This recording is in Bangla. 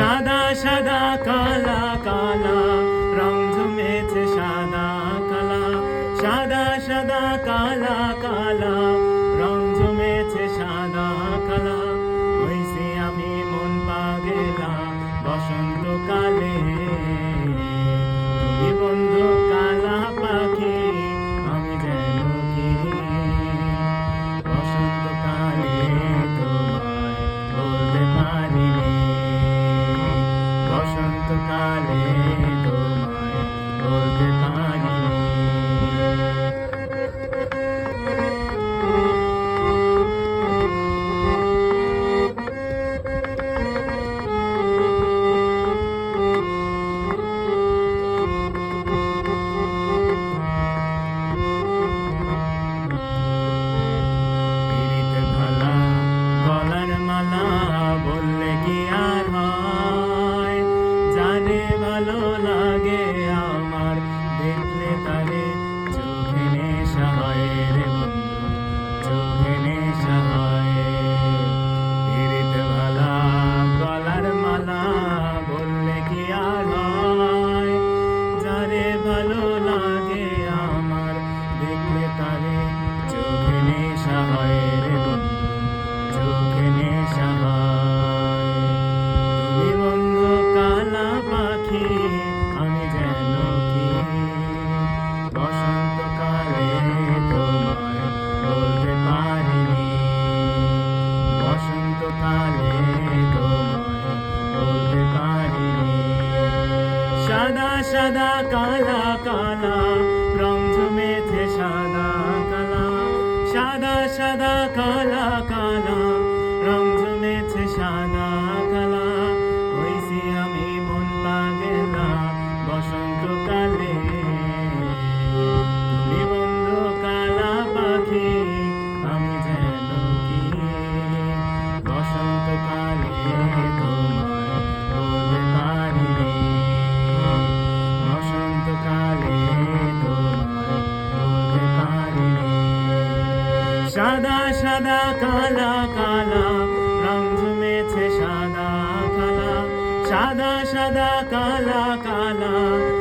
সাদা সাদা কালা কালা। রং ঝুমেছে সাদা কালা। সাদা সাদা কালা কালা। সাদা সাদা কালা কালা। রং জমেছে সাদা কালা। সাদা সাদা কালা কালা। সাদা সাদা কালা কালা। রং জমেছে সাদা কালা। সাদা সাদা কালা কালা।